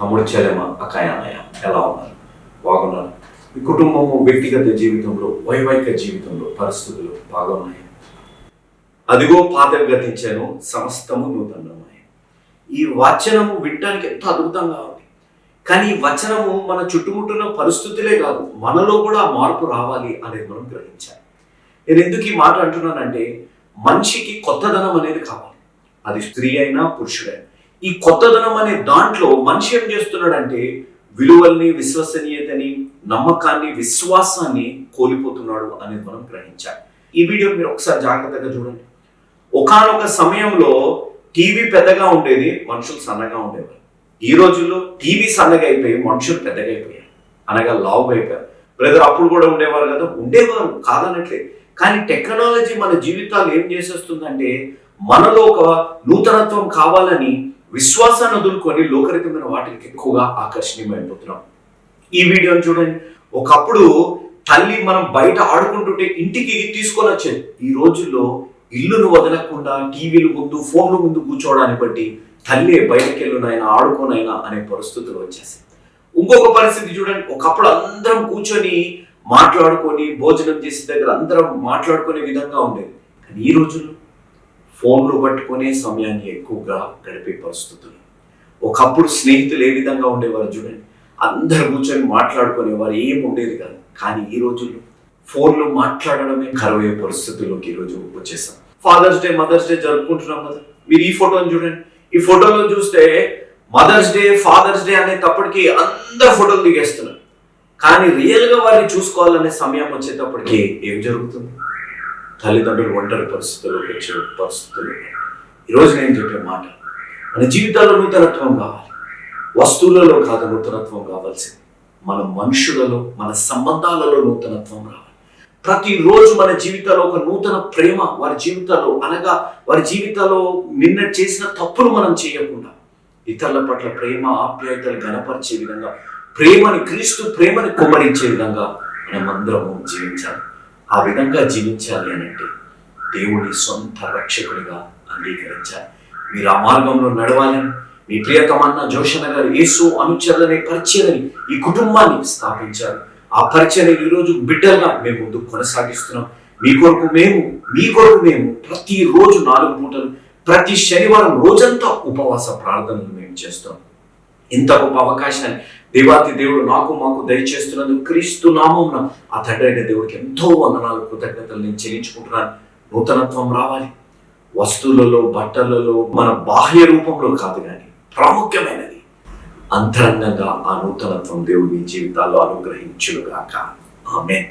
తమ్ముడు చెల్లెమ అక్కయ్యన్నయ్య ఎలా ఉన్నారు? బాగున్నారు? మీ కుటుంబము వ్యక్తిగత జీవితంలో వైవాహిక జీవితంలో పరిస్థితులు బాగున్నాయి? అదిగో పాతవి గతించాను సమస్తము నూతనమై ఈ వచనము వినటానికి ఎంతో అద్భుతంగా ఉంది. కానీ ఈ వచనము మన చుట్టుముట్టున్న పరిస్థితులే కాదు మనలో కూడా మార్పు రావాలి అనేది మనం గ్రహించాలి. నేను ఎందుకు ఈ మాట అంటున్నానంటే మనిషికి కొత్తదనం అనేది కావాలి. అది స్త్రీ అయినా పురుషుడైనా. ఈ కొత్తదనం అనే దాంట్లో మనిషి ఏం చేస్తున్నాడంటే విలువల్ని విశ్వసనీయతని నమ్మకాన్ని విశ్వాసాన్ని కోల్పోతున్నాడు అనేది మనం గ్రహించాలి. ఈ వీడియో మీరు ఒకసారి జాగ్రత్తగా చూడండి. ఒకానొక సమయంలో టీవీ పెద్దగా ఉండేది మనుషులు సన్నగా ఉండేవారు. ఈ రోజుల్లో టీవీ సన్నగా అయిపోయి మనుషులు పెద్దగా అయిపోయారు. అనగా లావు అయిపోయారు. బ్రదర్ అప్పుడు కూడా ఉండేవారు కదా? ఉండేవారు కాదనట్లే. కానీ టెక్నాలజీ మన జీవితాలు ఏం చేసేస్తుందంటే మనలో ఒక నూతనత్వం కావాలని విశ్వాసాన్ని వదులుకొని లోకరితమైన వాటికి ఎక్కువగా ఆకర్షణీయమైపోతున్నాం. ఈ వీడియోని చూడండి. ఒకప్పుడు తల్లి మనం బయట ఆడుకుంటుంటే ఇంటికి తీసుకొని వచ్చేది. ఈ రోజుల్లో ఇల్లును వదలకుండా టీవీల ముందు ఫోన్ల ముందు కూర్చోవడాన్ని బట్టి తల్లి బయటకు వెళ్ళునైనా ఆడుకోనైనా అనే పరిస్థితులు వచ్చేసాయి. ఇంకొక పరిస్థితి చూడండి. ఒకప్పుడు అందరం కూర్చొని మాట్లాడుకొని భోజనం చేసే దగ్గర అందరం మాట్లాడుకునే విధంగా ఉండేది. కానీ ఈ రోజుల్లో ఫోన్లు పట్టుకునే సమయాన్ని ఎక్కువగా గడిపే పరిస్థితులు. ఒకప్పుడు స్నేహితులు ఏ విధంగా ఉండేవారు చూడండి. అందరు కూర్చొని మాట్లాడుకునేవారు ఏం ఉండేది కాదు. కానీ ఈ రోజుల్లో ఫోన్లు మాట్లాడడమే కరవయ్యే పరిస్థితుల్లోకి ఈ రోజు వచ్చేసాం. ఫాదర్స్ డే మదర్స్ డే జరుపుకుంటున్నాం కదా. మీరు ఈ ఫోటోని చూడండి. ఈ ఫోటోలో చూస్తే మదర్స్ డే ఫాదర్స్ డే అనేటప్పటికి అందరు ఫోటోలు దిగేస్తున్నారు. కానీ రియల్గా వారిని చూసుకోవాలనే సమయం వచ్చేటప్పటికి ఏం జరుగుతుంది? తల్లిదండ్రులు ఒంటరి పరిస్థితుల్లోకి వచ్చే పరిస్థితులు ఈరోజు నేను చెప్పే మాట మన జీవితాల్లో నూతనత్వం కావాలి. వస్తువులలో కాదు నూతనత్వం కావాల్సింది. మన మనుషులలో మన సంబంధాలలో నూతనత్వం రావాలి. ప్రతిరోజు మన జీవితంలో ఒక నూతన ప్రేమ వారి జీవితాల్లో అనగా వారి జీవితాల్లో నిన్న చేసిన తప్పులు మనం చేయకుండా ఇతరుల పట్ల ప్రేమ ఆప్యాయతలు గనపరిచే విధంగా ప్రేమని క్రీస్తు ప్రేమని కుమ్మరించే విధంగా మనం అందరము జీవించాలి. ఆ విధంగా జీవించాలి అని అంటే దేవుని సొంత రక్షకుడిగా అంగీకరించాలి. మీరు ఆ మార్గంలో నడవాలని మీ ప్రియతమన్న జోషణ గారు యేసు అనుచరులనే పరిచయని ఈ కుటుంబాన్ని స్థాపించారు. ఆ పరిచయని ఈరోజు బిడ్డలుగా మేము ముందు కొనసాగిస్తున్నాం. మీ కొరకు మేము మీ కొరకు మేము ప్రతిరోజు నాలుగు పూటలు ప్రతి శనివారం రోజంతా ఉపవాస ప్రార్థనలు మేము చేస్తాం ఇంత గొప్ప అవకాశాన్ని దేవాతి దేవుడు నాకు మాకు దయచేస్తున్నందుకు క్రీస్తు నామమున ఆ తండ్రి అయిన దేవుడికి ఎంతో వందనాలు కృతజ్ఞతలు నేను చెల్లించుకుంటున్నాను. నూతనత్వం రావాలి. వస్తువులలో బట్టలలో మన బాహ్య రూపంలో కాదు కానీ ప్రాముఖ్యమైనది. అంతరంగంగా ఆ నూతనత్వం దేవుడి జీవితాల్లో అనుగ్రహించుగాక ఆమె